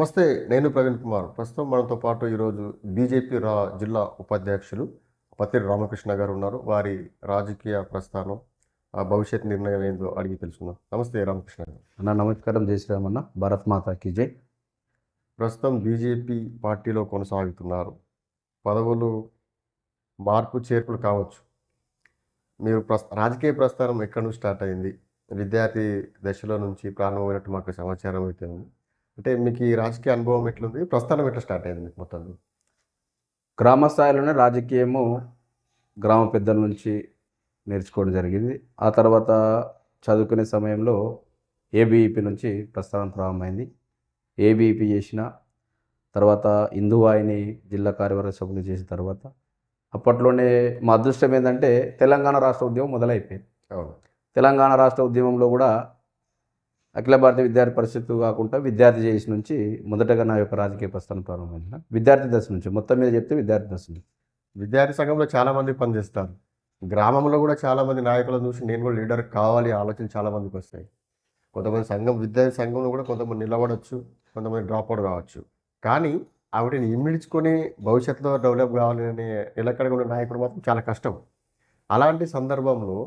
నమస్తే నేను ప్రవీణ్ కుమార్. ప్రస్తుతం మనతో పాటు ఈరోజు బీజేపీ రా జిల్లా ఉపాధ్యక్షులు పత్తిరి రామకృష్ణ గారు ఉన్నారు. వారి రాజకీయ ప్రస్థానం ఆ భవిష్యత్ నిర్ణయం ఏందో అడిగి తెలుసుకుందాం. నమస్తే రామకృష్ణ గారు. అన్న నమస్కారం. జై భారత్ మాతా కీ జై. ప్రస్తుతం బీజేపీ పార్టీలో కొనసాగుతున్నారు. పదవులు మార్పు చేర్పులు కావచ్చు. మీరు ప్రస్ రాజకీయ ప్రస్థానం ఎక్కడి నుంచి స్టార్ట్ అయింది? విద్యార్థి దశలో నుంచి ప్రారంభమైనట్టు మాకు సమాచారం అయితే ఉంది. అంటే మీకు ఈ రాజకీయ అనుభవం ఎట్లుంది? ప్రస్థానం ఎట్లా స్టార్ట్ అయింది మీకు మొత్తం? గ్రామ స్థాయిలోనే రాజకీయము గ్రామ పెద్దల నుంచి నేర్చుకోవడం జరిగింది. ఆ తర్వాత చదువుకునే సమయంలో ఏబీఈపీ నుంచి ప్రస్థానం ప్రారంభమైంది. ఏబీఈపీ చేసిన తర్వాత హిందువాయిని జిల్లా కార్యవర్గ సభ్యులు చేసిన తర్వాత అప్పట్లోనే మా అదృష్టం ఏంటంటే తెలంగాణ రాష్ట్ర ఉద్యమం మొదలైపోయింది. తెలంగాణ రాష్ట్ర ఉద్యమంలో కూడా అఖిల భారత విద్యార్థి పరిషత్తు కాకుండా విద్యార్థి చేసి నుంచి మొదటగా నా యొక్క రాజకీయ ప్రస్థానం ప్రారంభమైన విద్యార్థి దశ నుంచి మొత్తం మీద చెప్తే విద్యార్థి దశ నుంచి. విద్యార్థి సంఘంలో చాలామంది పనిచేస్తారు. గ్రామంలో కూడా చాలామంది నాయకులను చూసి నేను కూడా లీడర్ కావాలి ఆలోచన చాలా మందికి వస్తాయి. కొంతమంది సంఘం విద్యార్థి సంఘంలో కూడా కొంతమంది నిలబడవచ్చు కొంతమంది డ్రాప్ అవుట్ కావచ్చు. కానీ ఆవిడని ఇమిడ్చుకొని భవిష్యత్తులో డెవలప్ కావాలనే నిలకడగా ఉన్న నాయకుడు మాత్రం చాలా కష్టం. అలాంటి సందర్భంలో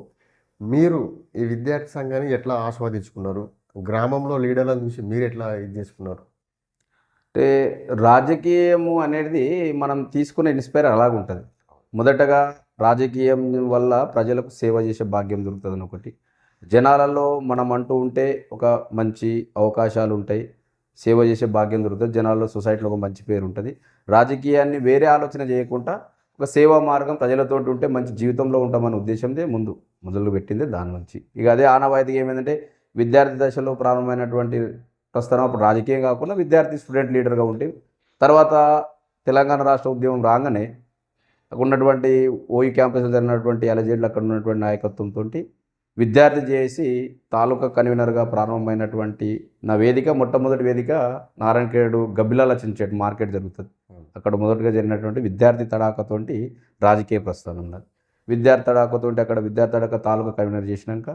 మీరు ఈ విద్యార్థి సంఘాన్ని ఎట్లా ఆస్వాదించుకున్నారు? గ్రామంలో లీడర్లను చూసి మీరు ఎట్లా ఇది చేసుకున్నారు? అంటే రాజకీయము అనేది మనం తీసుకునే ఇన్స్పైర్ అలాగుంటుంది మొదటగా రాజకీయం వల్ల ప్రజలకు సేవ చేసే భాగ్యం దొరుకుతుంది ఒకటి. జనాలలో మనం అంటూ ఉంటే ఒక మంచి అవకాశాలు ఉంటాయి. సేవ చేసే భాగ్యం దొరుకుతుంది. జనాల్లో సొసైటీలో ఒక మంచి పేరు ఉంటుంది. రాజకీయాన్ని వేరే ఆలోచన చేయకుండా ఒక సేవా మార్గం ప్రజలతో ఉంటే మంచి జీవితంలో ఉంటామనే ఉద్దేశంతో ముందు మొదలు పెట్టింది దాని నుంచి. ఇక అదే ఆనవాయితీ ఏమైందంటే విద్యార్థి దశలో ప్రారంభమైనటువంటి ప్రస్తుతం అప్పుడు రాజకీయం కాకుండా విద్యార్థి స్టూడెంట్ లీడర్గా ఉండి తర్వాత తెలంగాణ రాష్ట్ర ఉద్యమం రాగానే అక్కడ ఉన్నటువంటి ఓయి క్యాంపస్లో జరిగినటువంటి అలజేడ్లు అక్కడ ఉన్నటువంటి నాయకత్వంతో విద్యార్థి చేసి తాలూకా కన్వీనర్గా ప్రారంభమైనటువంటి నా వేదిక మొట్టమొదటి వేదిక నారాయణఖేడు గబ్బిలాల చించేటి మార్కెట్ జరుగుతుంది. అక్కడ మొదటగా జరిగినటువంటి విద్యార్థి తడాకతోటి రాజకీయ ప్రస్థానం ఉన్నది. విద్యార్థి తడాకతోటి అక్కడ విద్యార్థి తడాక తాలూకా కన్వీనర్ చేసినాక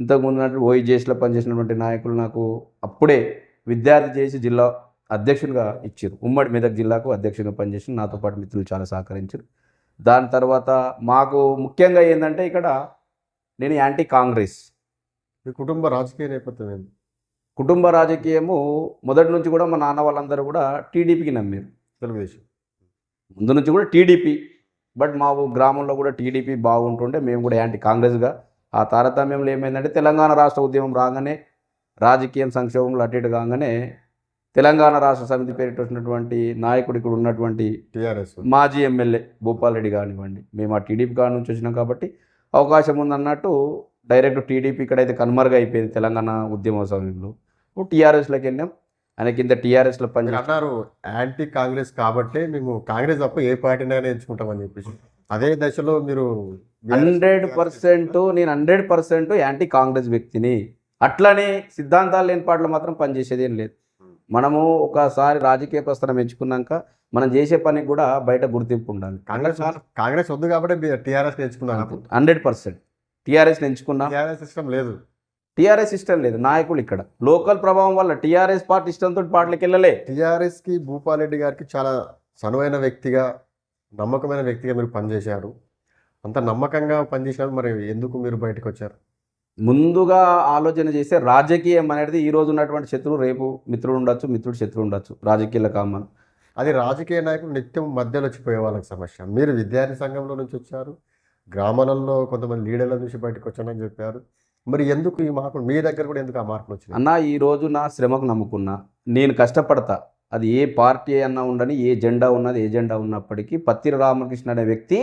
ఇంతకుముందు జేసీలో పనిచేసినటువంటి నాయకులు నాకు అప్పుడే విద్యార్థి చేసి జిల్లా అధ్యక్షునిగా ఇచ్చారు. ఉమ్మడి మెదక్ జిల్లాకు అధ్యక్షునిగా పనిచేసి నాతో పాటు మిత్రులు చాలా సహకరించారు. దాని తర్వాత మాకు ముఖ్యంగా ఏంటంటే ఇక్కడ నేను యాంటీ కాంగ్రెస్. మీ కుటుంబ రాజకీయ నేపథ్యం ఏంది? కుటుంబ రాజకీయము మొదటి నుంచి కూడా మా నాన్న వాళ్ళందరూ కూడా టీడీపీకి నమ్మారు. తెలుగుదేశం. ముందు నుంచి కూడా టీడీపీ బట్ మా గ్రామంలో కూడా టీడీపీ బాగుంటుండే మేము కూడా యాంటీ కాంగ్రెస్గా ఆ తారతమ్యంలో ఏమైందంటే తెలంగాణ రాష్ట్ర ఉద్యమం రాగానే రాజకీయం సంక్షోభంలో అటు ఇటు కాగానే తెలంగాణ రాష్ట్ర సమితి పేరిట వచ్చినటువంటి నాయకుడు ఇక్కడ ఉన్నటువంటి టీఆర్ఎస్ మాజీ ఎమ్మెల్యే భూపాల్ రెడ్డి కానివ్వండి. మేము ఆ టీడీపీ కాడ నుంచి వచ్చినాం కాబట్టి అవకాశం ఉందన్నట్టు డైరెక్ట్ టీడీపీ ఇక్కడైతే కనుమరుగా అయిపోయింది తెలంగాణ ఉద్యమ సమయంలో. టీఆర్ఎస్లోకి వెళ్ళాం. ఆయన కింద టీఆర్ఎస్లో పని అన్నారు యాంటీ కాంగ్రెస్ కాబట్టి మేము కాంగ్రెస్ తప్ప ఏ పార్టీనైనా ఎంచుకుంటామని చెప్పేసి. అదే దశలో మీరు హండ్రెడ్ పర్సెంట్ నేను హండ్రెడ్ పర్సెంట్ యాంటీ కాంగ్రెస్ వ్యక్తిని. అట్లనే సిద్ధాంతాలు లేని పాటలు మాత్రం పనిచేసేది ఏం లేదు. మనము ఒకసారి రాజకీయ ప్రస్థానం ఎంచుకున్నాక మనం చేసే పనికి కూడా బయట గుర్తింపు ఉండాలి. కాంగ్రెస్ కాంగ్రెస్ వద్దు కాబట్టి టీఆర్ఎస్ ఎంచుకున్నారు హండ్రెడ్ పర్సెంట్. టీఆర్ఎస్ ఎంచుకున్నాం. టీఆర్ఎస్ సిస్టమ్ లేదు. టీఆర్ఎస్ ఇష్టం లేదు. నాయకులు ఇక్కడ. లోకల్ ప్రభావం వల్ల టీఆర్ఎస్ పార్టీ ఇష్టంతో పార్టీలకు వెళ్ళలే. టీఆర్ఎస్కి భూపాల్ రెడ్డి గారికి చాలా సనువైన వ్యక్తిగా నమ్మకమైన వ్యక్తిగా మీరు పనిచేశారు. అంత నమ్మకంగా పనిచేసినారు మరి ఎందుకు మీరు బయటకు వచ్చారు ముందుగా ఆలోచన చేస్తే రాజకీయం అనేది ఈ రోజు ఉన్నటువంటి శత్రువు రేపు మిత్రుడు ఉండొచ్చు మిత్రుడు శత్రువు ఉండొచ్చు. రాజకీయాల కామన్. అది రాజకీయ నాయకులు నిత్యం మధ్యలో వచ్చిపోయే వాళ్ళకి సమస్య. మీరు విద్యార్థి సంఘంలో నుంచి వచ్చారు గ్రామాలలో కొంతమంది లీడర్ల నుంచి బయటకు వచ్చానని చెప్పారు. మరి ఎందుకు ఈ మార్పులు? మీ దగ్గర కూడా ఎందుకు ఆ మార్పులు వచ్చినాయి? అన్న ఈ రోజు నా శ్రమకు నమ్ముకున్నా. నేను కష్టపడతా. అది ఏ పార్టీ అన్నా ఉండని ఏ జెండా ఉన్నది ఏ జెండా ఉన్నప్పటికీ పత్తిరి రామకృష్ణ అనే వ్యక్తి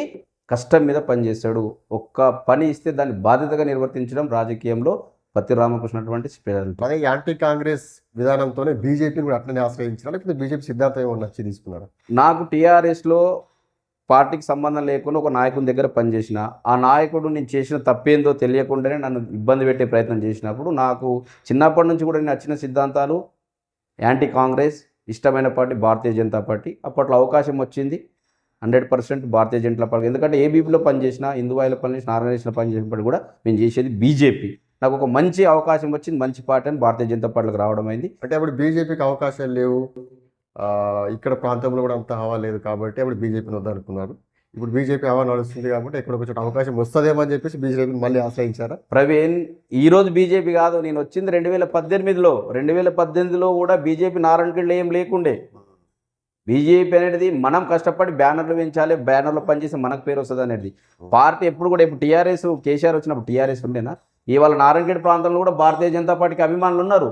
కష్టం మీద పనిచేస్తాడు ఒక్క పని ఇస్తే దాన్ని బాధ్యతగా నిర్వర్తించడం రాజకీయంలో పత్తి రామకృష్ణ అటువంటి స్పెషాలిటీ అలాగే యాంటీ కాంగ్రెస్ విధానంతోనే బీజేపీని కూడా అట్లనే ఆశ్రయించారు లేకపోతే బీజేపీ సిద్ధాంతం ఏమో నచ్చి తీసుకున్నారు? నాకు టీఆర్ఎస్లో పార్టీకి సంబంధం లేకుండా ఒక నాయకుని దగ్గర పనిచేసిన ఆ నాయకుడు నేను చేసిన తప్పేందో తెలియకుండానే నన్ను ఇబ్బంది పెట్టే ప్రయత్నం చేసినప్పుడు నాకు చిన్నప్పటి నుంచి కూడా నేను నచ్చిన సిద్ధాంతాలు యాంటీ కాంగ్రెస్ ఇష్టమైన పార్టీ భారతీయ జనతా పార్టీ. అప్పట్లో అవకాశం వచ్చింది. Hundred percent Bharatiya Janata party. ఎందుకంటే ఏబీపీలో పనిచేసిన హిందువాయిలో పనిచేసిన ఆర్గనైజేషన్లో పనిచేసినప్పుడు కూడా మేము చేసేది బీజేపీ. నాకు ఒక మంచి అవకాశం వచ్చింది మంచి పార్టీ అని భారతీయ జనతా పార్టీకి రావడం అయింది. అంటే అప్పుడు బీజేపీకి అవకాశాలు లేవు. ఇక్కడ ప్రాంతంలో కూడా అంత హవా లేదు కాబట్టి అప్పుడు బీజేపీని వద్దనుకున్నారు. ఇప్పుడు బీజేపీ హవా నడుస్తుంది కాబట్టి ఎక్కడ ఒక చోట అవకాశం వస్తుందేమో అని చెప్పేసి బీజేపీని మళ్ళీ ఆశ్రయించారా? ప్రవీణ్ ఈ రోజు బీజేపీ కాదు నేను వచ్చింది రెండు వేల పద్దెనిమిదిలో. రెండు వేల పద్దెనిమిదిలో కూడా బీజేపీ నారాయణఖేడ్లో ఏం లేకుండే. బీజేపీ అనేది మనం కష్టపడి బ్యానర్లు పెంచాలి బ్యానర్లో పనిచేసి మనకు పేరు వస్తుంది అనేది. పార్టీ ఎప్పుడు కూడా ఇప్పుడు టీఆర్ఎస్ కేసీఆర్ వచ్చినప్పుడు టీఆర్ఎస్ ఉండేనా? ఇవాళ నారాయణఖేడ్ ప్రాంతంలో కూడా భారతీయ జనతా పార్టీకి అభిమానులు ఉన్నారు.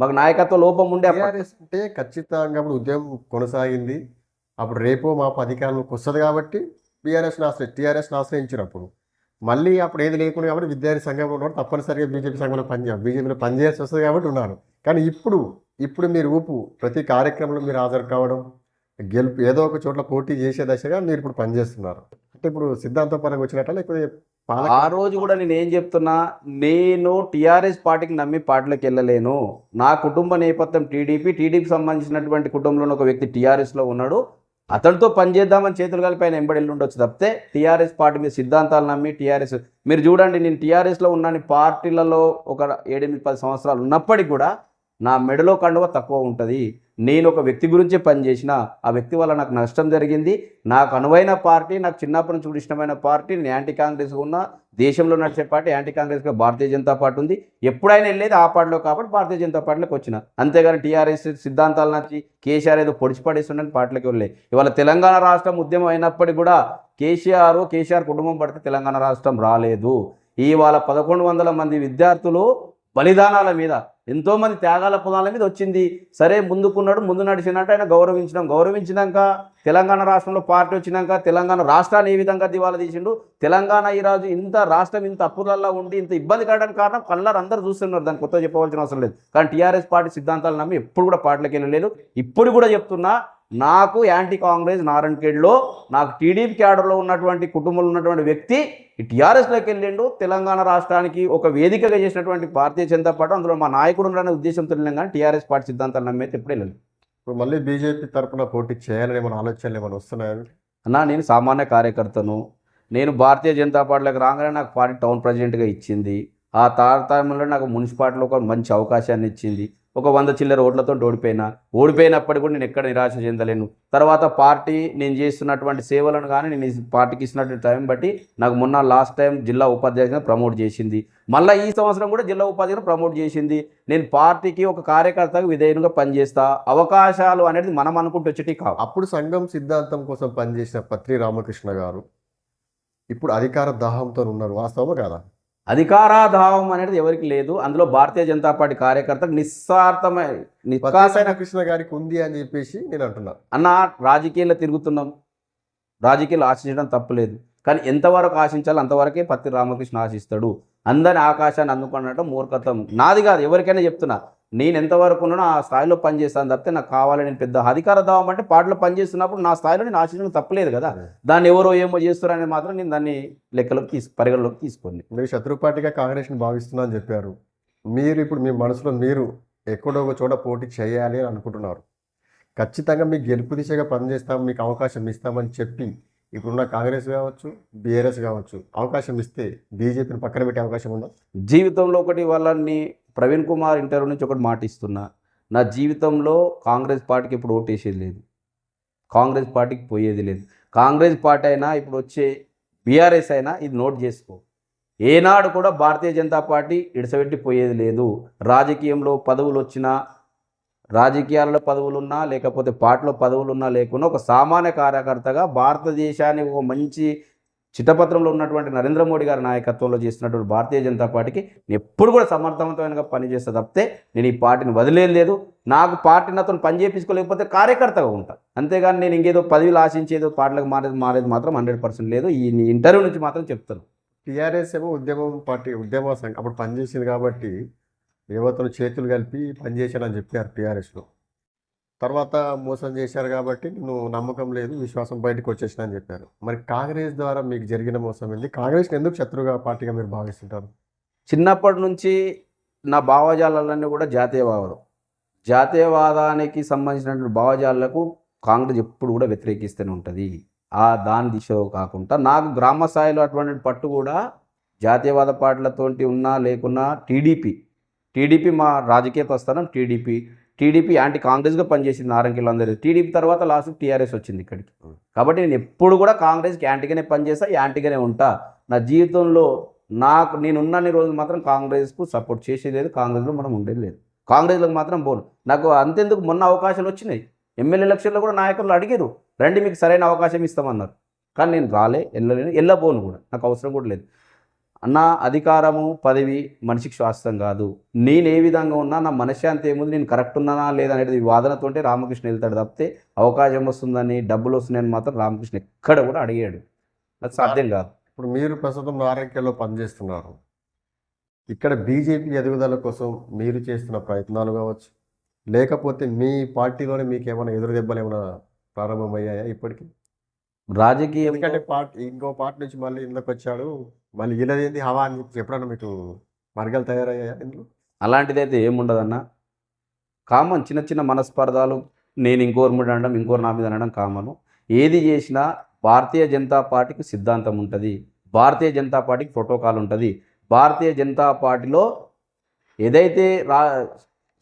మాకు నాయకత్వ లోపం ఉండే. టీఆర్ఎస్ అంటే ఖచ్చితంగా ఉద్యమం కొనసాగింది. అప్పుడు రేపో మాపు అధికారంలోకి వస్తుంది కాబట్టి బీఆర్ఎస్ని ఆశ్రయి టీఆర్ఎస్ని ఆశ్రయించినప్పుడు మళ్ళీ అప్పుడు ఏది లేకుండా కాబట్టి విద్యార్థి సంఘంలో ఉన్నప్పుడు తప్పనిసరిగా బీజేపీ సంఘంలో పనిచేయాలి బీజేపీలో పనిచేయాల్సి వస్తుంది కాబట్టి ఉన్నారు. కానీ ఇప్పుడు ఇప్పుడు మీరు ఊపు ప్రతి కార్యక్రమంలో మీరు హాజరు కావడం గెలుపు ఏదో ఒక చోట్ల పోటీ చేసే దశగా మీరు ఇప్పుడు పనిచేస్తున్నారు అంటే ఇప్పుడు సిద్ధాంతం పరంగా వచ్చినట్ట లేకపోతే ఆ రోజు కూడా నేను ఏం చెప్తున్నా నేను టీఆర్ఎస్ పార్టీకి నమ్మి పార్టీలోకి వెళ్ళలేను. నా కుటుంబ నేపథ్యం టీడీపీ టీడీపీ సంబంధించినటువంటి కుటుంబంలో ఒక వ్యక్తి టీఆర్ఎస్లో ఉన్నాడు. అతడితో పనిచేద్దామని చేతులు కలిపి ఆయన ఎంబడి వెళ్ళి ఉండొచ్చు తప్పితే టీఆర్ఎస్ పార్టీ మీద సిద్ధాంతాలు నమ్మి టీఆర్ఎస్ మీరు చూడండి నేను టీఆర్ఎస్లో ఉన్నాను పార్టీలలో ఒక ఏడెనిమిది పది సంవత్సరాలు ఉన్నప్పటికీ కూడా నా మెడలో కండువ తక్కువ ఉంటుంది. నేను ఒక వ్యక్తి గురించి పనిచేసిన ఆ వ్యక్తి వల్ల నాకు నష్టం జరిగింది. నాకు అనువైన పార్టీ నాకు చిన్నప్పటి నుంచి కూడా ఇష్టమైన పార్టీ నేను యాంటీ కాంగ్రెస్ ఉన్న దేశంలో నడిచే పార్టీ యాంటీ కాంగ్రెస్గా భారతీయ జనతా పార్టీ ఉంది. ఎప్పుడైనా వెళ్ళేది ఆ పార్టీలో కాబట్టి భారతీయ జనతా పార్టీలోకి వచ్చిన. అంతేగాని టీఆర్ఎస్ సిద్ధాంతాలు నచ్చి కేసీఆర్ ఏదో పొడిచి పడేస్తుండని పార్టీలోకి వెళ్ళే ఇవాళ తెలంగాణ రాష్ట్రం ఉద్యమం అయినప్పటికీ కూడా కేసీఆర్ కేసీఆర్ కుటుంబం పడితే తెలంగాణ రాష్ట్రం రాలేదు. ఇవాళ పదకొండు వందల మంది విద్యార్థులు బలిదానాల మీద ఎంతోమంది త్యాగాల పొలాల మీద వచ్చింది. సరే ముందుకున్నాడు ముందు నడిచినట్టు ఆయన గౌరవించినాం. గౌరవించినాక తెలంగాణ రాష్ట్రంలో పార్టీ వచ్చినాక తెలంగాణ రాష్ట్రాన్ని ఏ విధంగా దివాలా తీసిండు? తెలంగాణ ఈరోజు ఇంత రాష్ట్రం ఇంత అప్పులల్లో ఉండి ఇంత ఇబ్బంది కావడానికి కారణం కళ్ళారు అందరూ చూస్తున్నారు. దాన్ని కొత్త చెప్పవలసిన అవసరం లేదు. కానీ టీఆర్ఎస్ పార్టీ సిద్ధాంతాలు నమ్మి ఎప్పుడు కూడా పార్టీలకు వెళ్ళలేదు. ఇప్పుడు కూడా చెప్తున్నా నాకు యాంటీ కాంగ్రెస్ నారాయణఖేడ్లో నాకు టీడీపీ క్యాడర్లో ఉన్నటువంటి కుటుంబంలో ఉన్నటువంటి వ్యక్తి ఈ టీఆర్ఎస్లోకి వెళ్ళిండు తెలంగాణ రాష్ట్రానికి ఒక వేదికగా చేసినటువంటి భారతీయ జనతా పార్టీ అందులో మా నాయకుడు ఉన్నారనే ఉద్దేశంతో కానీ టీఆర్ఎస్ పార్టీ సిద్ధాంతాలు నమ్మైతే ఎప్పుడు వెళ్ళలేదు. ఇప్పుడు మళ్ళీ బీజేపీ తరపున పోటీ చేయాలని ఏమైనా ఆలోచనలు ఏమైనా వస్తున్నాయా? అన్నా నేను సామాన్య కార్యకర్తను. నేను భారతీయ జనతా పార్టీలోకి రాగానే నాకు పార్టీ టౌన్ ప్రెసిడెంట్గా ఇచ్చింది. ఆ తారతమ్యంలో నాకు మున్సిపాలిటీలో ఒక మంచి అవకాశాన్ని ఇచ్చింది. ఒక వంద చిల్లర ఓట్లతో ఓడిపోయినా ఓడిపోయినప్పటికీ కూడా నేను ఎక్కడ నిరాశ చెందలేను. తర్వాత పార్టీ నేను చేస్తున్నటువంటి సేవలను కానీ నేను పార్టీకి ఇచ్చినటువంటి టైం బట్టి నాకు మొన్న లాస్ట్ టైం జిల్లా ఉపాధ్యక్షునిగా ప్రమోట్ చేసింది. మళ్ళీ ఈ సంవత్సరం కూడా జిల్లా ఉపాధ్యక్షుని ప్రమోట్ చేసింది. నేను పార్టీకి ఒక కార్యకర్తగా విధేయునిగా పనిచేస్తా అవకాశాలు అనేది మనం అనుకుంటూ వచ్చేటి కావు. అప్పుడు సంఘం సిద్ధాంతం కోసం పనిచేసిన పత్రి రామకృష్ణ గారు ఇప్పుడు అధికార దాహంతో ఉన్నారు వాస్తవమా కదా? అధికారాధావం అనేది ఎవరికి లేదు. అందులో భారతీయ జనతా పార్టీ కార్యకర్తకు పత్రి నిష్కాసైన రామకృష్ణ గారికి ఉంది అని చెప్పేసి నేను అంటున్నా. అన్న రాజకీయాల్లో తిరుగుతున్నాం. రాజకీయాలు ఆశించడం తప్పులేదు కానీ ఎంతవరకు ఆశించాలో అంతవరకే పత్తి రామకృష్ణ ఆశిస్తాడు. అందరి ఆకాశాన్ని అందుకున్నట్టు మూర్ఖత్వం. నాది కాదు ఎవరికైనా చెప్తున్నా. నేను ఎంతవరకు ఉన్నానో ఆ స్థాయిలో పనిచేస్తాను తప్పితే నాకు కావాలి నేను పెద్ద అధికార దావం అంటే పాటలో పనిచేస్తున్నప్పుడు నా స్థాయిలో నేను ఆశించడం తప్పలేదు కదా. దాన్ని ఎవరో ఏమో చేస్తారని మాత్రం నేను దాన్ని లెక్కలోకి తీసు పరిగణలోకి తీసుకోండి. మీరు శత్రు పార్టీగా కాంగ్రెస్ని భావిస్తున్నా అని చెప్పారు. మీరు ఇప్పుడు మీ మనసులో మీరు ఎక్కడో ఒక చోట పోటీ చేయాలి అని అనుకుంటున్నారు. ఖచ్చితంగా మీకు గెలుపు దిశగా పనిచేస్తాం మీకు అవకాశం ఇస్తామని చెప్పి ఇప్పుడున్న కాంగ్రెస్ కావచ్చు బీఆర్ఎస్ కావచ్చు అవకాశం ఇస్తే బీజేపీని పక్కన పెట్టే అవకాశం ఉందా? జీవితంలో ఒకటి వాళ్ళని ప్రవీణ్ కుమార్ ఇంటర్వ్యూ నుంచి ఒకటి మాట ఇస్తున్నా నా జీవితంలో కాంగ్రెస్ పార్టీకి ఇప్పుడు ఓటేసేది లేదు. కాంగ్రెస్ పార్టీకి పోయేది లేదు. కాంగ్రెస్ పార్టీ అయినా ఇప్పుడు వచ్చే బీఆర్ఎస్ అయినా ఇది నోట్ చేసుకో. ఏనాడు కూడా భారతీయ జనతా పార్టీ ఇడిసబెట్టి పోయేది లేదు. రాజకీయంలో పదవులు వచ్చినా రాజకీయాల్లో పదవులున్నా లేకపోతే పార్టీలో పదవులున్నా లేకున్నా ఒక సామాన్య కార్యకర్తగా భారతదేశానికి ఒక మంచి చిట్టపత్రంలో ఉన్నటువంటి నరేంద్ర మోడీ గారి నాయకత్వంలో చేస్తున్నటువంటి భారతీయ జనతా పార్టీకి నేను ఎప్పుడు కూడా సమర్థవంతమైన పనిచేస్తా తప్పితే నేను ఈ పార్టీని వదిలేదు లేదు. నాకు పార్టీ నాతో పని చేయించుకోలేకపోతే కార్యకర్తగా ఉంటాను అంతేగాని నేను ఇంకేదో పదవిలు ఆశించేదో పార్టీలకు మారేది మారేది మాత్రం హండ్రెడ్ పర్సెంట్ లేదు. ఈ ఇంటర్వ్యూ నుంచి మాత్రం చెప్తాను టీఆర్ఎస్ ఏమో ఉద్యమం పార్టీ ఉద్యమ సంఘం. అప్పుడు పనిచేసింది కాబట్టి యువతను చేతులు కలిపి పనిచేశానని చెప్పారు టీఆర్ఎస్లో. తర్వాత మోసం చేశారు కాబట్టి నువ్వు నమ్మకం లేదు విశ్వాసం బయటకు వచ్చేసిన అని చెప్పారు. మరి కాంగ్రెస్ ద్వారా మీకు జరిగిన మోసం ఏంది? కాంగ్రెస్ ఎందుకు శత్రుగా పార్టీగా మీరు భావిస్తుంటారు? చిన్నప్పటి నుంచి నా భావజాలన్నీ కూడా జాతీయవాదం జాతీయవాదానికి సంబంధించినటువంటి భావజాలకు కాంగ్రెస్ ఎప్పుడు కూడా వ్యతిరేకిస్తూనే ఉంటుంది. ఆ దాని దిశ కాకుండా నాకు గ్రామ స్థాయిలో అటువంటి పట్టు కూడా జాతీయవాద పార్టీలతోటి ఉన్నా లేకున్నా టీడీపీ టీడీపీ మా రాజకీయ ప్రస్థానం టీడీపీ. టీడీపీ యాంటీ కాంగ్రెస్గా పనిచేసింది నారంకిలో అందరూ టీడీపీ తర్వాత లాస్ట్ టీఆర్ఎస్ వచ్చింది ఇక్కడికి. కాబట్టి నేను ఎప్పుడు కూడా కాంగ్రెస్కి యాంటీగానే పనిచేస్తా యాంటీగానే ఉంటా. నా జీవితంలో నాకు నేను ఉన్నన్ని రోజులు మాత్రం కాంగ్రెస్కు సపోర్ట్ చేసేది లేదు కాంగ్రెస్లో మనం ఉండేది లేదు. కాంగ్రెస్లోకి మాత్రం పోను నాకు అంతెందుకు మొన్న అవకాశాలు వచ్చినాయి. ఎమ్మెల్యే ఎలక్షన్లో కూడా నాయకులు అడిగారు రండి మీకు సరైన అవకాశం ఇస్తామన్నారు. కానీ నేను రాలే వెళ్ళలేను వెళ్ళబోను కూడా. నాకు అవసరం కూడా లేదు. నా అధికారము పదవి మనిషికి శాస్త్రం కాదు. నేను ఏ విధంగా ఉన్నా నా మనశ్శాంతి ఏముంది? నేను కరెక్ట్ ఉన్నానా లేదా అనేది వాదనతోటే రామకృష్ణ వెళ్తాడు తప్పితే అవకాశం వస్తుందని డబ్బులు వస్తున్నాయని మాత్రం రామకృష్ణ ఎక్కడ కూడా అడిగాడు. అది సాధ్యం కాదు. ఇప్పుడు మీరు ప్రస్తుతం నారాయణలో పనిచేస్తున్నారు. ఇక్కడ బీజేపీ ఎదుగుదల కోసం మీరు చేస్తున్న ప్రయత్నాలు కావచ్చు లేకపోతే మీ పార్టీలోనే మీకు ఏమైనా ఎదురు దెబ్బలు ఏమైనా ప్రారంభమయ్యాయా ఇప్పటికి? రాజకీయం ఎందుకంటే పార్టీ ఇంకో పార్టీ నుంచి మళ్ళీ ఇందులోకి వచ్చాడు మళ్ళీ వీళ్ళదేంది హవా అని చెప్పి ఎప్పుడన్నా మీకు మార్గాలు తయారయ్యాయా ఇందులో? అలాంటిదైతే ఏముండదన్న. కామన్ చిన్న చిన్న మనస్పర్ధాలు నేను ఇంకోరు మీద అనడం ఇంకోరు నా మీద అనడం కామను. ఏది చేసినా భారతీయ జనతా పార్టీకి సిద్ధాంతం ఉంటుంది. భారతీయ జనతా పార్టీకి ప్రోటోకాల్ ఉంటుంది. భారతీయ జనతా పార్టీలో ఏదైతే రా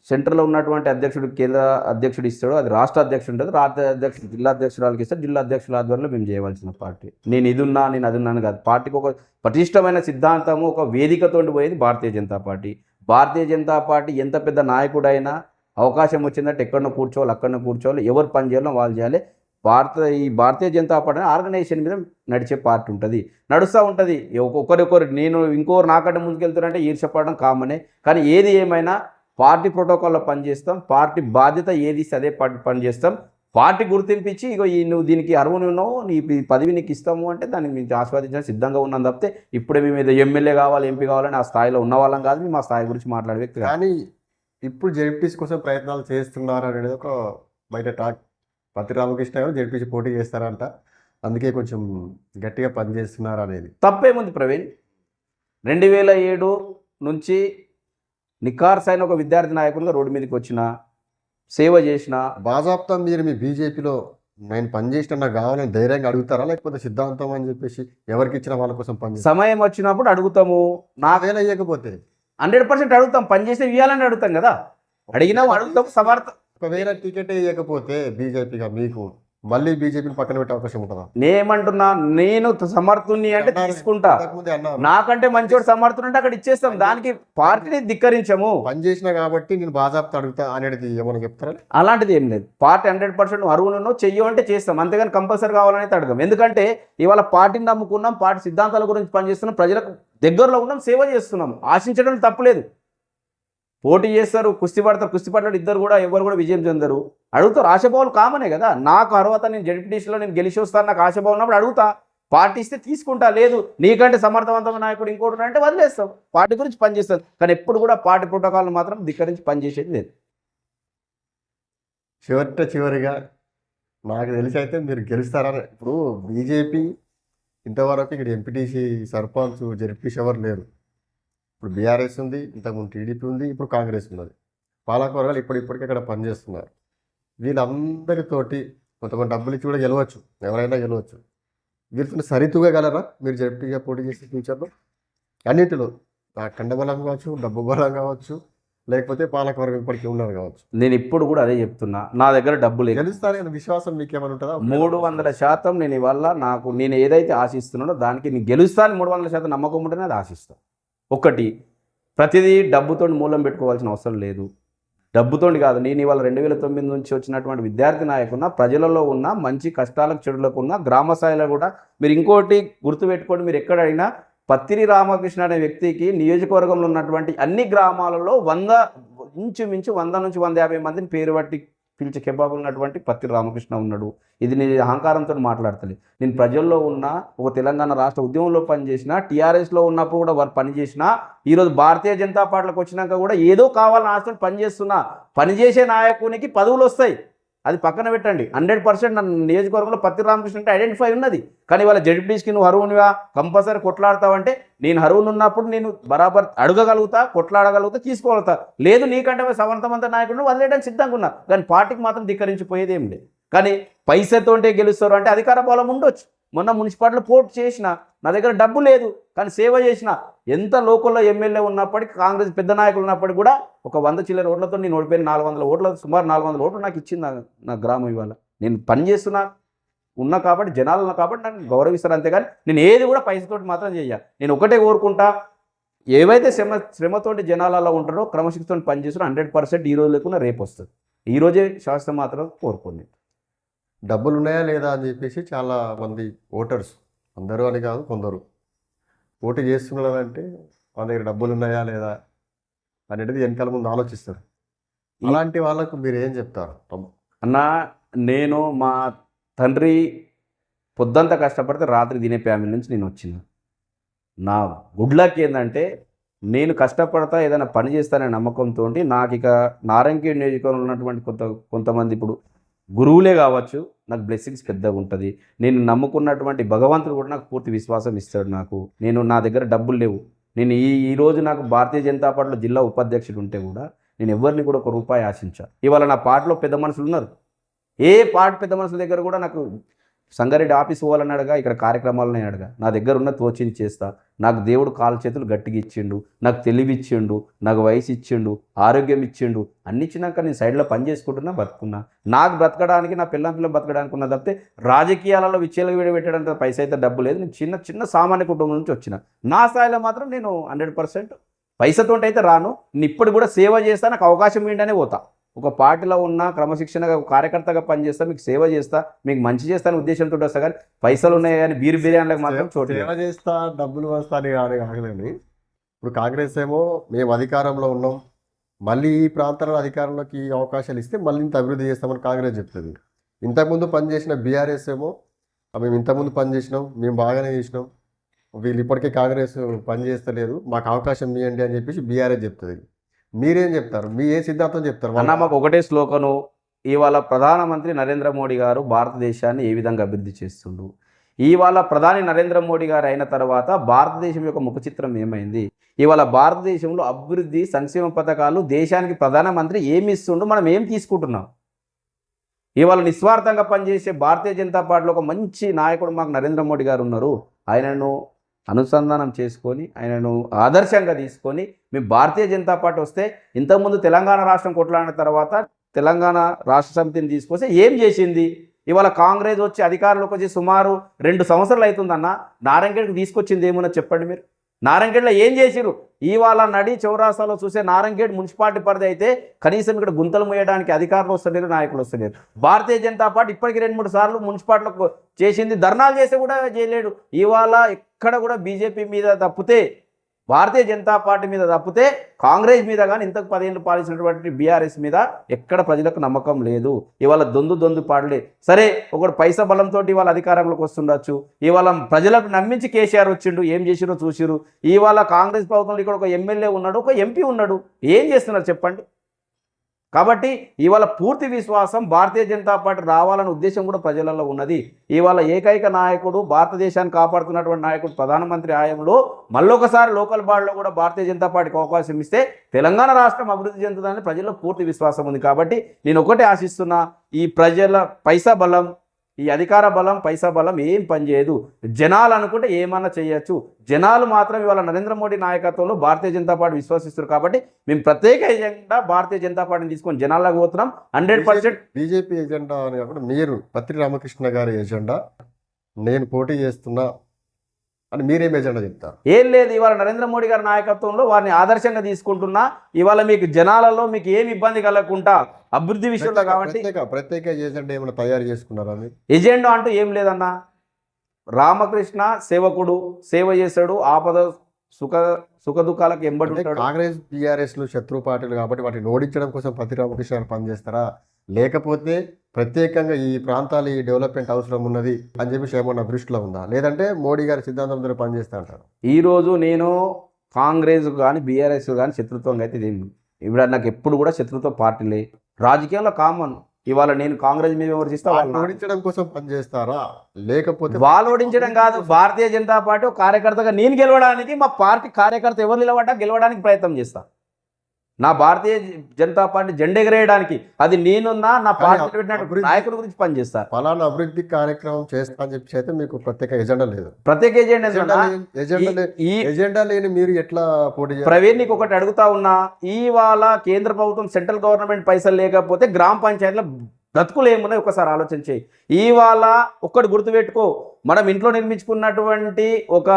సెంటర్లో ఉన్నటువంటి అధ్యక్షుడు కేంద్ర అధ్యక్షుడు ఇస్తాడో అది రాష్ట్ర అధ్యక్షుడు ఉంటుంది రాష్ట్ర అధ్యక్షుడు జిల్లా అధ్యక్షురాలకి ఇస్తాడు జిల్లా అధ్యక్షుల ఆధ్వర్యంలో మేము చేయవలసిన పార్టీ. నేను ఇది ఉన్నా నేను అది ఉన్నాను కాదు. పార్టీకి ఒక పటిష్టమైన సిద్ధాంతము ఒక వేదికతో పోయేది భారతీయ జనతా పార్టీ. భారతీయ జనతా పార్టీ ఎంత పెద్ద నాయకుడైనా అవకాశం వచ్చిందంటే ఎక్కడో కూర్చోవాలి అక్కడనే కూర్చోవాలి ఎవరు పని చేయాలో వాళ్ళు చేయాలి. భారత ఈ భారతీయ జనతా పార్టీ ఆర్గనైజేషన్ మీద నడిచే పార్టీ ఉంటుంది. నడుస్తూ ఉంటుంది. ఒకరికొకరు నేను ఇంకోరు నాకంటే ముందుకెళ్తున్నారంటే ఈర్షపడడం కామనే. కానీ ఏది ఏమైనా పార్టీ ప్రోటోకాల్లో పనిచేస్తాం పార్టీ బాధ్యత ఏది అదే పార్టీ పనిచేస్తాం. పార్టీ గుర్తింపించి ఇగో ఈ నువ్వు దీనికి అర్హుని ఉన్నావు నీ పదవి నీకు ఇస్తాము అంటే దానికి మేము ఆస్వాదించడానికి సిద్ధంగా ఉన్నాం తప్పితే ఇప్పుడే మేము ఏదో ఎమ్మెల్యే కావాలి ఎంపీ కావాలని ఆ స్థాయిలో ఉన్న వాళ్ళం కాదు మేము ఆ స్థాయి గురించి మాట్లాడే వ్యక్తి కానీ ఇప్పుడు జెడ్పీసీ కోసం ప్రయత్నాలు చేస్తున్నారు అనేది ఒక బయట టాక్. పతి రామకృష్ణ గారు జెడ్పీసీ పోటీ చేస్తారంట అందుకే కొంచెం గట్టిగా పనిచేస్తున్నారు అనేది. తప్పేముంది ప్రవీణ్? రెండు వేల ఏడు నుంచి నిఖార్స్ అయిన ఒక విద్యార్థి నాయకులుగా రోడ్డు మీదకి వచ్చిన సేవ చేసిన బాజాప్తా మీరు మీ బీజేపీలో నేను పనిచేసిన నాకు కావాలని ధైర్యంగా అడుగుతారా? లేకపోతే సిద్ధాంతం అని చెప్పేసి ఎవరికి ఇచ్చిన వాళ్ళ కోసం పనిచేస్తారు సమయం వచ్చినప్పుడు అడుగుతాము. నా నావేలా ఇవ్వకపోతే హండ్రెడ్ పర్సెంట్ అడుగుతాం. పని చేస్తే ఇవ్వాలని అడుగుతాం కదా. అడిగినాం అడుగుతాం సమర్థ ఒకవేళ టికెట్ ఇవ్వకపోతే బీజేపీగా మీకు మళ్ళీ బీజేపీని పక్కన పెట్టే అవకాశం ఉంటుందా? నేనేమంటున్నా నేను సమర్థుని అంటే. తీసుకుంటా. నాకంటే మంచోడు సమర్థుడు అంటే అక్కడ ఇచ్చేస్తాం. దానికి పార్టీని ధిక్కరించము. పని చేసినా కాబట్టి నేను బాజాప్తా అడుగుతా అనేది ఏమైనా చెప్తారా? అలాంటిది ఏం లేదు. పార్టీ హండ్రెడ్ పర్సెంట్ అరువులను చెయ్యం అంటే చేస్తాం. అంతేగాని కంపల్సరీ కావాలని అడగం. ఎందుకంటే ఇవాళ పార్టీని నమ్ముకున్నాం పార్టీ సిద్ధాంతాల గురించి పనిచేస్తున్నాం ప్రజలకు దగ్గరలో ఉన్నాం సేవ చేస్తున్నాం. ఆశించడం తప్పలేదు. పోటీ చేస్తారు కుస్తీ పడతారు కుస్తీ పడ్డాడు ఇద్దరు కూడా ఎవరు కూడా విజయం చెందరు. అడుగుతారు ఆశాభావాలు కామనే కదా. నాకు అర్హత నేను జడ్పీటీసీలో నేను గెలిచి వస్తాను నాకు ఆశభావం ఉన్నప్పుడు అడుగుతా. పార్టీ ఇస్తే తీసుకుంటా లేదు. నీకంటే సమర్థవంతమైన నాయకుడు ఇంకోటి అంటే వదిలేస్తాం పార్టీ గురించి పనిచేస్తాం కానీ ఎప్పుడు కూడా పార్టీ ప్రోటోకాల్ మాత్రం ధిక్కరించి పనిచేసేది లేదు. చివరిట చివరిగా నాకు తెలిసి అయితే మీరు గెలుస్తారని. ఇప్పుడు బీజేపీ ఇంతవరకు ఇక్కడ ఎంపీటీసీ సర్పంచ్ జెడ్పీసీ ఎవరు లేరు. ఇప్పుడు బీఆర్ఎస్ ఉంది ఇంతకుముందు టీడీపీ ఉంది ఇప్పుడు కాంగ్రెస్ ఉన్నది. పాలకవర్గాలు ఇప్పటిప్పటికీ అక్కడ పనిచేస్తున్నారు. వీళ్ళందరితోటి కొంతమంది డబ్బులు ఇచ్చి కూడా గెలవచ్చు ఎవరైనా గెలవచ్చు. వీళ్ళతో సరితూగలరా మీరు జెడ్పీగా పోటీ చేసే ఫ్యూచర్లో? అన్నింటిలో. కండబలం కావచ్చు డబ్బు బలం కావచ్చు లేకపోతే పాలకవర్గం ఇప్పటికీ ఉన్నారు కావచ్చు. నేను ఇప్పుడు కూడా అదే చెప్తున్నా నా దగ్గర డబ్బు లేదు. గెలుస్తారనే విశ్వాసం మీకు ఏమైనా ఉంటుందా మూడు వందల శాతం నేను ఇవాళ నాకు నేను ఏదైతే ఆశిస్తున్నానో దానికి నేను గెలుస్తాను మూడు వందల శాతం నమ్మకం ఉంటేనే అది ఆశిస్తాను ఒకటి ప్రతిదీ డబ్బుతో మూలం పెట్టుకోవాల్సిన అవసరం లేదు. డబ్బుతో కాదు నేను ఇవాళ రెండు వేల తొమ్మిది నుంచి వచ్చినటువంటి విద్యార్థి నాయకున్న ప్రజలలో ఉన్న మంచి కష్టాలకు చెడులకు ఉన్న గ్రామ స్థాయిలో కూడా మీరు ఇంకోటి గుర్తుపెట్టుకోండి మీరు ఎక్కడైనా పత్తిని పత్తిరి రామకృష్ణ అనే వ్యక్తికి నియోజకవర్గంలో ఉన్నటువంటి అన్ని గ్రామాలలో వంద ఇంచుమించు వంద నుంచి వంద యాభై మందిని పేరు పట్టి పిలిచే కెబాబుల్ ఉన్నటువంటి పత్తి రామకృష్ణ ఉన్నాడు. ఇది నేను అహంకారంతో మాట్లాడతలే. నేను ప్రజల్లో ఉన్న ఒక తెలంగాణ రాష్ట్ర ఉద్యమంలో పనిచేసిన టీఆర్ఎస్లో ఉన్నప్పుడు కూడా వారు పనిచేసిన ఈరోజు భారతీయ జనతా పార్టీలకు వచ్చినాక కూడా ఏదో కావాలని ఆశతో పనిచేస్తున్నా పనిచేసే నాయకునికి పదవులు వస్తాయి. అది పక్కన పెట్టండి. హండ్రెడ్ పర్సెంట్ నన్ను నియోజకవర్గంలో పత్తి రామకృష్ణ అంటే ఐడెంటిఫై ఉన్నది. కానీ వాళ్ళ జడ్పీటీస్కి నువ్వు హరువునివా? కంపల్సరీ కొట్లాడతావంటే నేను హరువును ఉన్నప్పుడు నేను బరాబర్ అడగగలుగుతా కొట్లాడగలుగుతా తీసుకోగలుగుతా. లేదు నీకంటే సమర్థవంత నాయకుడిని వదిలేయడానికి సిద్ధంగా ఉన్నా కానీ పార్టీకి మాత్రం ధిక్కరించిపోయేది ఏం లేదు. కానీ పైసతోంటే గెలుస్తారు అంటే అధికార బలం ఉండొచ్చు. మొన్న మున్సిపాలిటీలో పోటీ చేసిన నా దగ్గర డబ్బు లేదు కానీ సేవ చేసిన ఎంత లోకల్లో ఎమ్మెల్యే ఉన్నప్పటికీ కాంగ్రెస్ పెద్ద నాయకులు ఉన్నప్పటికీ కూడా ఒక వంద చిల్లర ఓట్లతో నేను ఓడిపోయిన నాలుగు వందల ఓట్ల సుమారు నాలుగు వందల ఓట్లు నాకు ఇచ్చింది నా- నా గ్రామం ఇవాళ. నేను పని చేస్తున్నా ఉన్నా కాబట్టి జనాలు ఉన్నా కాబట్టి నన్ను గౌరవిస్తారు అంతేగాని నేను ఏది కూడా పైసతోటి మాత్రం చేయాలి నేను ఒకటే కోరుకుంటా ఏవైతే శ్రమ శ్రమతోటి జనాలలో ఉంటారో క్రమశిక్షణ పనిచేస్తున్నా హండ్రెడ్ పర్సెంట్ ఈ రోజు లేకుండా రేపు వస్తుంది. ఈ రోజే శాస్త్రం మాత్రం కోరుకుంది. డబ్బులు ఉన్నాయా లేదా అని చెప్పేసి చాలా మంది ఓటర్స్ అందరూ అని కాదు కొందరు. పోటీ చేస్తున్నారంటే వాళ్ళ దగ్గర డబ్బులు ఉన్నాయా లేదా అనేది వెనకాల ముందు ఆలోచిస్తారు. అలాంటి వాళ్ళకు మీరు ఏం చెప్తారు? అన్న నేను మా తండ్రి పొద్దంతా కష్టపడితే రాత్రి తినే ఫ్యామిలీ నుంచి నేను వచ్చిన. నా గుడ్ లక్ ఏంటంటే నేను కష్టపడతా ఏదైనా పని చేస్తాననే నమ్మకంతో నాకు ఇక నారాయణఖేడ్ నియోజకవర్గంలో ఉన్నటువంటి కొంత కొంతమంది ఇప్పుడు గురువులే కావచ్చు నాకు బ్లెస్సింగ్స్ పెద్దగా ఉంటుంది. నేను నమ్ముకున్నటువంటి భగవంతుడు కూడా నాకు పూర్తి విశ్వాసం ఇస్తాడు నాకు. నేను నా దగ్గర డబ్బులు లేవు. నేను ఈ ఈరోజు నాకు భారతీయ జనతా పార్టీలో జిల్లా ఉపాధ్యక్షుడు ఉంటే కూడా నేను ఎవరిని కూడా ఒక రూపాయి ఆశించా ఇవాళ నా పార్టీలో పెద్ద మనుషులు ఉన్నారు. ఏ పార్టీ పెద్ద మనుషుల దగ్గర కూడా నాకు సంగారెడ్డి ఆఫీస్ పోవాలని అడగా ఇక్కడ కార్యక్రమాలని అడగా. నా దగ్గర ఉన్న తోచింది చేస్తా. నాకు దేవుడు కాలు చేతులు గట్టిగా ఇచ్చిండు. నాకు తెలివి ఇచ్చిండు. నాకు వయసు ఇచ్చిండు. ఆరోగ్యం ఇచ్చిండు. అన్ని ఇచ్చినాక నేను సైడ్లో పని చేసుకుంటున్నా బతుకున్నా. నాకు బ్రతకడానికి నా పిల్లం పిల్లలు బతకడానికి ఉన్న తప్పితే రాజకీయాలలో విచ్చలు విడబెట్టడానికి పైసా అయితే డబ్బు లేదు. నేను చిన్న చిన్న సామాన్య కుటుంబం నుంచి వచ్చిన. నా స్థాయిలో మాత్రం నేను హండ్రెడ్ పర్సెంట్ పైసతోటి అయితే రాను. నేను ఇప్పుడు కూడా సేవ చేస్తా. నాకు అవకాశం ఏంటనే పోతా. ఒక పార్టీలో ఉన్న క్రమశిక్షణగా ఒక కార్యకర్తగా పనిచేస్తా మీకు సేవ చేస్తా మీకు మంచి చేస్తాను ఉద్దేశంతో వస్తా కానీ పైసలు ఉన్నాయి కానీ బీర్ బిర్యానీలకు మాత్రం చోటు. సేవ చేస్తా డబ్బులు వస్తా అని కాదు కాగలండి ఇప్పుడు కాంగ్రెస్ ఏమో మేము అధికారంలో ఉన్నాం మళ్ళీ ఈ ప్రాంతంలో అధికారంలోకి అవకాశాలు ఇస్తే మళ్ళీ ఇంత అభివృద్ధి చేస్తామని కాంగ్రెస్ చెప్తుంది. ఇంతకుముందు పనిచేసిన బీఆర్ఎస్ ఏమో "ఆ, మేము ఇంతకుముందు పని చేసినాం మేము బాగానే చేసినాం. వీళ్ళు ఇప్పటికే కాంగ్రెస్ పని చేస్తలేదు మాకు అవకాశం ఇవ్వండి అని చెప్పేసి బీఆర్ఎస్ చెప్తుంది. మీరేం చెప్తారు? మీ ఏ సిద్ధాంతం చెప్తారు అన్న మాకు ఒకటే శ్లోకను ఇవాళ ప్రధానమంత్రి నరేంద్ర మోడీ గారు భారతదేశాన్ని ఏ విధంగా అభివృద్ధి చేస్తుండు ఇవాళ ప్రధాని నరేంద్ర మోడీ గారు అయిన తర్వాత భారతదేశం యొక్క ముఖ చిత్రం ఏమైంది? ఇవాళ భారతదేశంలో అభివృద్ధి సంక్షేమ పథకాలు దేశానికి ప్రధానమంత్రి ఏమి ఇస్తుండో మనం ఏం తీసుకుంటున్నాం? ఇవాళ నిస్వార్థంగా పనిచేసే భారతీయ జనతా పార్టీలో ఒక మంచి నాయకుడు మాకు నరేంద్ర మోడీ గారు ఉన్నారు. ఆయనను అనుసంధానం చేసుకొని ఆయనను ఆదర్శంగా తీసుకొని మేము భారతీయ జనతా పార్టీ వస్తే ఇంతకుముందు తెలంగాణ రాష్ట్రం కొట్లాడిన తర్వాత తెలంగాణ రాష్ట్ర సమితిని తీసుకొస్తే ఏం చేసింది? ఇవాళ కాంగ్రెస్ వచ్చి అధికారంలోకి వచ్చి సుమారు రెండు సంవత్సరాలు అవుతుందన్న నారాయణగఢ్కి తీసుకొచ్చింది ఏమన్నా చెప్పండి మీరు? నారాయణగఢ్లో ఏం చేసిరు ఇవాళ నడి చౌరాస్తాలో చూసే నారాయణగఢ్ మున్సిపాలిటీ పరిధి అయితే కనీసం ఇక్కడ గుంతలు మోయడానికి అధికారులు వస్తలేరు నాయకులు వస్తలేరు. భారతీయ జనతా పార్టీ ఇప్పటికి రెండు మూడు సార్లు మున్సిపాలిటీలకు చేసింది ధర్నాలు చేసి కూడా చేయలేడు. ఇవాళ ఎక్కడ కూడా బీజేపీ మీద తప్పితే భారతీయ జనతా పార్టీ మీద తప్పితే కాంగ్రెస్ మీద కానీ ఇంతకు పదేళ్ళు పాలించినటువంటి బీఆర్ఎస్ మీద ఎక్కడ ప్రజలకు నమ్మకం లేదు. ఇవాళ దొందు దొందు పాడలే సరే ఒకడు పైసా బలంతో ఇవాళ అధికారంలోకి వస్తుండొచ్చు. ఇవాళ ప్రజలకు నమ్మించి కేసీఆర్ వచ్చిండు ఏం చేసిరో చూసిరు ఇవాళ కాంగ్రెస్ ప్రభుత్వంలో ఇక్కడ ఒక ఎమ్మెల్యే ఉన్నాడు ఒక ఎంపీ ఉన్నాడు. ఏం చేస్తున్నారు చెప్పండి? కాబట్టి ఇవాళ పూర్తి విశ్వాసం భారతీయ జనతా పార్టీ రావాలనే ఉద్దేశం కూడా ప్రజలలో ఉన్నది. ఇవాళ ఏకైక నాయకుడు భారతదేశాన్ని కాపాడుతున్నటువంటి నాయకుడు ప్రధానమంత్రి ఆయంలో మళ్ళొకసారి లోకల్ బాడీలో కూడా భారతీయ జనతా పార్టీకి అవకాశం ఇస్తే తెలంగాణ రాష్ట్రం అభివృద్ధి చెందుతుందని ప్రజల్లో పూర్తి విశ్వాసం ఉంది. కాబట్టి నేను ఒకటే ఆశిస్తున్నా ఈ ప్రజల పైసా బలం ఈ అధికార బలం పైసా బలం ఏం పనిచేయదు జనాలు అనుకుంటే ఏమన్నా చేయొచ్చు. జనాలు మాత్రం ఇవాళ నరేంద్ర మోడీ నాయకత్వంలో భారతీయ జనతా పార్టీ విశ్వసిస్తారు కాబట్టి మేము ప్రత్యేక ఎజెండా భారతీయ జనతా పార్టీని తీసుకొని జనాలకు పోతున్నాం. హండ్రెడ్ పర్సెంట్ బీజేపీ ఎజెండా అని కాకుండా మీరు పత్రి రామకృష్ణ గారి ఎజెండా నేను పోటీ చేస్తున్నా అని మీరేం ఎజెండా చెప్తారు. ఏం లేదు ఇవాళ నరేంద్ర మోడీ గారి నాయకత్వంలో వారిని ఆదర్శంగా తీసుకుంటున్నా. ఇవాళ మీకు జనాలలో మీకు ఏమి ఇబ్బంది కలగకుండా అభివృద్ధి విషయంలో కాబట్టి ప్రత్యేక ఎజెండా ఏమైనా తయారు చేసుకున్నారా ఎజెండా అంటూ ఏం లేదన్నా. రామకృష్ణ సేవకుడు సేవ చేస్తాడు ఆపద సుఖ సుఖ దుఃఖాలకు ఎంబడి కాంగ్రెస్ బీఆర్ఎస్లు శత్రు పార్టీలు కాబట్టి వాటిని ఓడించడం కోసం పత్రి రామకృష్ణ పనిచేస్తారా? లేకపోతే ప్రత్యేకంగా ఈ ప్రాంతాలు ఈ డెవలప్మెంట్ అవసరం ఉన్నది అని చెప్పేసి ఏమన్నా దృష్టిలో ఉందా? లేదంటే మోడీ గారి సిద్ధాంతం ద్వారా పనిచేస్తా అంటారు ఈరోజు నేను కాంగ్రెస్ కానీ బీఆర్ఎస్ కానీ శత్రుత్వం అయితే ఇది ఇప్పుడు నాకు ఎప్పుడు కూడా శత్రుత్వ పార్టీలే రాజకీయంలో కామన్. ఇవాళ నేను కాంగ్రెస్ మీద విమర్శిస్తా వాళ్ళు ఓడించడం కోసం పనిచేస్తారా? లేకపోతే వాళ్ళు ఓడించడం కాదు. భారతీయ జనతా పార్టీ కార్యకర్తగా నేను గెలవడానికి మా పార్టీ కార్యకర్త ఎవరు నిలబడ్డా గెలవడానికి ప్రయత్నం చేస్తా. నా భారతీయ జనతా పార్టీ జెండా ఎగరేయడానికి అది నేనున్నా నా పార్టీ నాయకుల గురించి పనిచేస్తా ఫలానా అభివృద్ధి కార్యక్రమం చేస్తా అని చెప్పి అయితే మీకు ప్రత్యేక ఎజెండా లేదు. ప్రత్యేక ఎజెండా ఈ- ఎజెండా లేని మీరు ఎట్లా పోటీ ప్రవీణ్ నీకు ఒకటి అడుగుతా ఉన్నా ఇవాళ కేంద్ర ప్రభుత్వం సెంట్రల్ గవర్నమెంట్ పైసలు లేకపోతే గ్రామ పంచాయతీలో బ్రతుకులు ఏమున్నాయి? ఒకసారి ఆలోచన చేయి. ఇవాళ ఒక్కటి గుర్తుపెట్టుకో మనం ఇంట్లో నిర్మించుకున్నటువంటి ఒక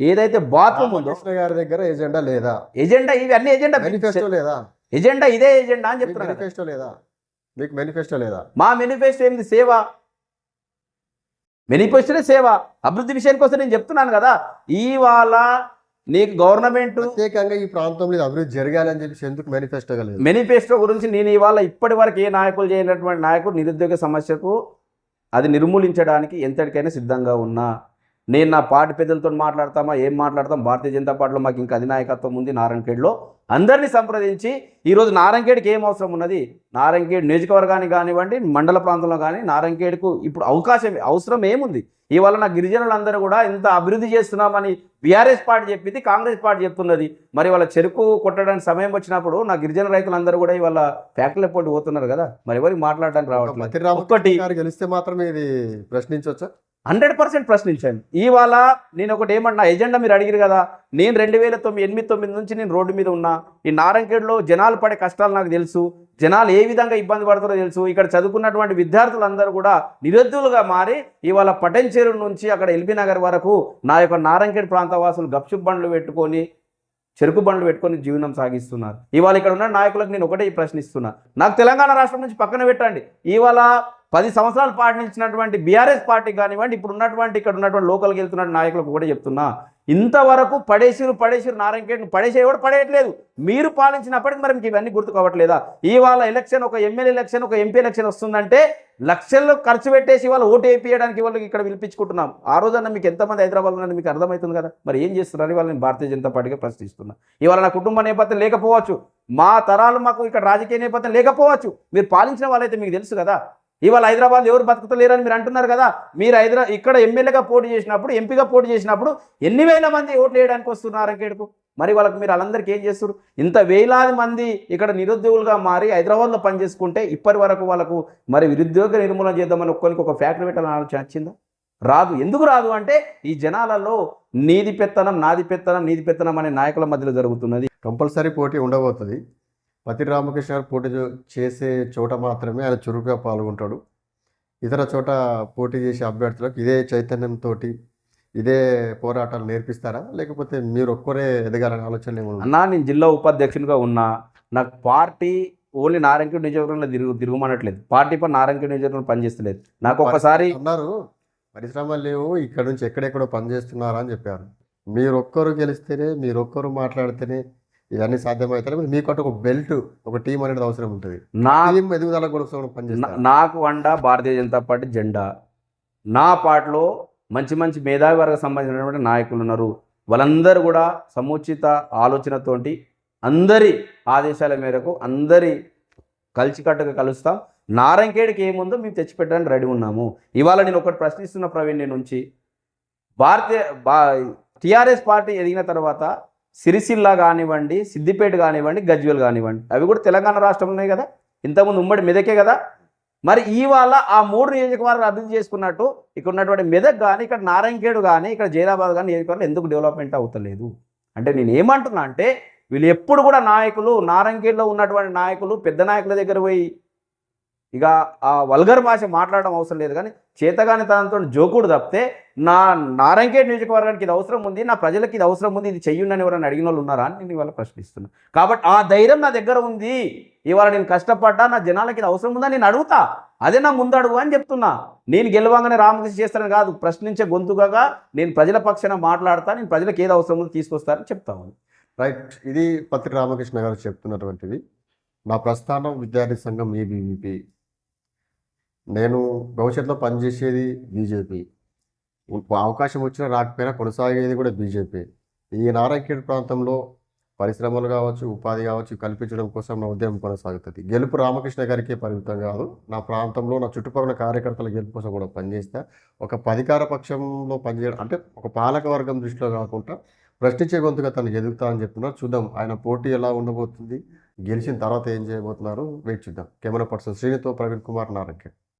ఏదైతే బాత్రూమ్ ఉందో గారి దగ్గర ఎజెండా లేదా? ఎజెండా ఇవి అన్ని ఎజెండా. మేనిఫెస్టో లేదా? ఎజెండా ఇదే ఎజెండా అని మీకు చెప్తున్నా కదా. మేనిఫెస్టో లేదా? మీకు మేనిఫెస్టో లేదా? మా మేనిఫెస్టో ఏంది? సేవ. మేనిఫెస్టోనే సేవ. అభివృద్ధి విషయానికి వస్తే నేను చెప్తున్నాను కదా. ఇవాళ నీకు గవర్నమెంట్ ప్రత్యేకంగా ఈ ప్రాంతంలో అభివృద్ధి జరగాలి అని చెప్పి ఎందుకు మేనిఫెస్టో లేదు? మేనిఫెస్టో గురించి నేను ఇవాళ ఇప్పటి వరకు ఏ నాయకులు చేయనటువంటి నాయకుడు నిరుద్యోగ సమస్యకు అది నిర్మూలించడానికి ఎంతటికైనా సిద్ధంగా ఉన్నా. నేను నా పార్టీ పెద్దలతో మాట్లాడతామా? ఏం మాట్లాడతాం? భారతీయ జనతా పార్టీలో మాకు ఇంకా అధినాయకత్వం ఉంది నారాయణఖేడ్లో. అందరినీ సంప్రదించి ఈరోజు నారాయణఖేడ్కి ఏం అవసరం ఉన్నది? నారాయణఖేడ్ నియోజకవర్గానికి కానివ్వండి మండల ప్రాంతంలో కానీ నారాయణఖేడ్కు ఇప్పుడు అవకాశం అవసరం ఏముంది? ఇవాళ నా గిరిజనులందరూ కూడా ఇంత అభివృద్ధి చేస్తున్నామని బీఆర్ఎస్ పార్టీ చెప్పింది కాంగ్రెస్ పార్టీ చెప్తున్నది. మరి వాళ్ళ చెరుకు కొట్టడానికి సమయం వచ్చినప్పుడు నా గిరిజన రైతులందరూ కూడా ఇవాళ ఫ్యాక్టరీల పోటీ పోతున్నారు కదా? మరి ఎవరికి మాట్లాడడానికి రావట్లేదు? ఒక్కటి గెలిస్తే మాత్రమే ఇది ప్రశ్నించవచ్చా? హండ్రెడ్ పర్సెంట్ ప్రశ్నించాను ఇవాళ నేను ఒకటి ఏమన్నా ఎజెండా మీరు అడిగిరు కదా? నేను రెండు వేల తొమ్మిది ఎనిమిది తొమ్మిది నుంచి నేను రోడ్డు మీద ఉన్నా. ఈ నారంకేడులో జనాలు పడే కష్టాలు నాకు తెలుసు. జనాలు ఏ విధంగా ఇబ్బంది పడుతారో తెలుసు. ఇక్కడ చదువుకున్నటువంటి విద్యార్థులందరూ కూడా నిరుద్యోగులుగా మారి ఇవాళ పటంచేరు నుంచి అక్కడ ఎల్బీ నగర్ వరకు నా యొక్క నారంకేడు ప్రాంత వాసులు గప్చుప్ బండ్లు పెట్టుకొని చెరుకు బండ్లు పెట్టుకొని జీవనం సాగిస్తున్నారు. ఇవాళ ఇక్కడ ఉన్న నాయకులకు నేను ఒకటే ప్రశ్నిస్తున్నా. నాకు తెలంగాణ రాష్ట్రం నుంచి పక్కన పెట్టండి. ఇవాళ పది సంవత్సరాలు పాటించినటువంటి బీఆర్ఎస్ పార్టీ కానివ్వండి ఇప్పుడు ఉన్నటువంటి ఇక్కడ ఉన్నటువంటి లోకల్కి వెళ్తున్న నాయకులకు కూడా చెప్తున్నా ఇంతవరకు పడేసిరు పడేసిరు పడేసేవి కూడా పడేయట్లేదు. మీరు పాలించినప్పటికి మరి మీకు ఇవన్నీ గుర్తుకోవట్లేదా? ఇవాళ ఎలక్షన్ ఒక ఎమ్మెల్యే ఎలక్షన్ ఒక ఎంపీ ఎలక్షన్ వస్తుందంటే లక్షల్లో ఖర్చు పెట్టేసి వాళ్ళు ఓటు వేయించడానికి వాళ్ళకి ఇక్కడ పిలిపించుకుంటున్నాం. ఆ రోజన్నా మీకు ఎంతమంది హైదరాబాద్ ఉన్నారని మీకు అర్థమవుతుంది కదా? మరి ఏం చేస్తున్నారని వాళ్ళని భారతీయ జనతా పార్టీగా ప్రశ్నిస్తున్నా. ఇవాళ నా కుటుంబ నేపథ్యం లేకపోవచ్చు. మా తరాలు మాకు ఇక్కడ రాజకీయ నేపథ్యం లేకపోవచ్చు. మీరు పాలించిన వాళ్ళైతే మీకు తెలుసు కదా? ఇవాళ హైదరాబాద్ ఎవరు బతుకుతలేరని మీరు అంటున్నారు కదా మీరు హైదరా ఇక్కడ ఎమ్మెల్యేగా పోటీ చేసినప్పుడు ఎంపీగా పోటీ చేసినప్పుడు ఎన్ని వేల మంది ఓట్లు వేయడానికి వస్తున్నారు అంకేడుకు? మరి వాళ్ళకి మీరు వాళ్ళందరికీ ఏం చేస్తారు ఇంత వేలాది మంది ఇక్కడ నిరుద్యోగులుగా మారి హైదరాబాద్లో పనిచేసుకుంటే ఇప్పటి వరకు వాళ్ళకు మరి నిరుద్యోగ నిర్మూలన చేద్దామని ఒక్కరికి ఒక ఫ్యాక్టరీ పెట్టాలని ఆలోచన వచ్చిందా? రాదు. ఎందుకు రాదు అంటే ఈ జనాలలో నీది పెత్తనం నాది పెత్తనం నీది పెత్తనం అనే నాయకుల మధ్యలో జరుగుతున్నది. కంపల్సరీ పోటీ ఉండబోతుంది. పతి రామకృష్ణ గారు పోటీ చేసే చోట మాత్రమే ఆయన చురుకుగా పాల్గొంటాడు. ఇతర చోట పోటీ చేసే అభ్యర్థులకు ఇదే చైతన్యంతో ఇదే పోరాటాలు నేర్పిస్తారా? లేకపోతే మీరు ఒక్కరే ఎదగాలని ఆలోచన? అన్నా నేను జిల్లా ఉపాధ్యక్షునిగా ఉన్నా నాకు పార్టీ ఓన్లీ నారాయణఖేడ్ నియోజకవర్గంలో తిరుగు తిరుగుమనట్లేదు. పార్టీ పని నారాయణఖేడ్ నియోజకవర్గంలో పనిచేస్తలేదు. నాకు ఒకసారి అన్నారు పరిశ్రమలు లేవు ఇక్కడ నుంచి ఎక్కడెక్కడో పనిచేస్తున్నారా అని చెప్పారు. మీరు ఒక్కరు గెలిస్తేనే మీరు ఒక్కరు మాట్లాడితేనే ఇవన్నీ సాధ్యమవుతాయి. మీకంటూ ఒక బెల్ట్ ఒక టీం అనేది అవసరం ఉంటుంది. నా టీం ఎదుగుదల కోసం నాకు వండ భారతీయ జనతా పార్టీ జెండా. నా పార్టీలో మంచి మంచి మేధావి వర్గ సంబంధించినటువంటి నాయకులు ఉన్నారు. వాళ్ళందరూ కూడా సముచిత ఆలోచనతోటి అందరి ఆదేశాల మేరకు అందరి కలిసికట్టుగా కలుస్తాం. నారాయణఖేడ్కి ఏముందో మేము తెచ్చిపెట్టడానికి రెడీ ఉన్నాము. ఇవాళ నేను ఒకటి ప్రశ్నిస్తున్న ప్రవీణ్ నుంచి భారతీయ బా టీఆర్ఎస్ పార్టీ ఎదిగిన తర్వాత సిరిసిల్ల కానివ్వండి సిద్దిపేట కానివ్వండి గజ్వేల్ కానివ్వండి. అవి కూడా తెలంగాణ రాష్ట్రంలోనే ఉన్నాయి కదా? ఇంతకుముందు ఉమ్మడి మెదకే కదా? మరి ఇవాళ ఆ మూడు నియోజకవర్గాలు అభివృద్ధి చేసుకున్నట్టు ఇక్కడ ఉన్నటువంటి మెదక్ కానీ ఇక్కడ నారాయణఖేడు కానీ ఇక్కడ జైరాబాద్ కానీ నియోజకవర్గాలు ఎందుకు డెవలప్మెంట్ అవుతలేదు? అంటే నేను ఏమంటున్నా అంటే వీళ్ళు ఎప్పుడు కూడా నాయకులు నారాయణఖేడ్లో ఉన్నటువంటి నాయకులు పెద్ద నాయకుల దగ్గర పోయి ఇక ఆ వల్గర్ భాష మాట్లాడడం అవసరం లేదు కానీ చేతగాని తనతో జోకుడు తప్పితే నా నారాయణఖేడ్ నియోజకవర్గానికి ఇది అవసరం ఉంది నా ప్రజలకి ఇది అవసరం ఉంది ఇది చెయ్యండి అని ఎవరైనా అడిగిన వాళ్ళు ఉన్నారా అని నేను ఇవాళ ప్రశ్నిస్తున్నాను కాబట్టి ఆ ధైర్యం నా దగ్గర ఉంది. ఇవాళ నేను కష్టపడ్డా నా జనాలకి ఇది అవసరం ఉందని నేను అడుగుతా. అదే నా ముందడుగు అని చెప్తున్నా. నేను గెలవంగానే రామకృష్ణ చేస్తాను కాదు ప్రశ్నించే గొంతుగా నేను ప్రజల పక్షాన మాట్లాడతా నేను ప్రజలకు ఏది అవసరం ఉందో తీసుకొస్తానని చెప్తాను రైట్. ఇది పత్రి రామకృష్ణ గారు చెప్తున్నటువంటిది. నా ప్రస్థానం విద్యార్థి సంఘం ఏబీవీపీ నేను భవిష్యత్తులో పనిచేసేది బీజేపీ. అవకాశం వచ్చినా రాకపోయినా కొనసాగేది కూడా బీజేపీ. ఈ నారాయణఖేడ్ ప్రాంతంలో పరిశ్రమలు కావచ్చు ఉపాధి కావచ్చు కల్పించడం కోసం నా ఉద్యమం కొనసాగుతుంది. గెలుపు రామకృష్ణ గారికే పరిమితం కాదు. నా ప్రాంతంలో నా చుట్టుపక్కల కార్యకర్తల గెలుపు కోసం కూడా పనిచేస్తా. ఒక పధికార పక్షంలో పనిచేయడం అంటే ఒక పాలక వర్గం దృష్టిలో కాకుండా ప్రశ్నించే గొంతుగా తను ఎదుగుతా అని చెప్తున్నారు చూద్దాం ఆయన పోటీ ఎలా ఉండబోతుంది. గెలిచిన తర్వాత ఏం చేయబోతున్నారు? వెయిట్ చూద్దాం. కెమెరా పర్సన్ శ్రీనితో ప్రవీణ్ కుమార్ నారాయణ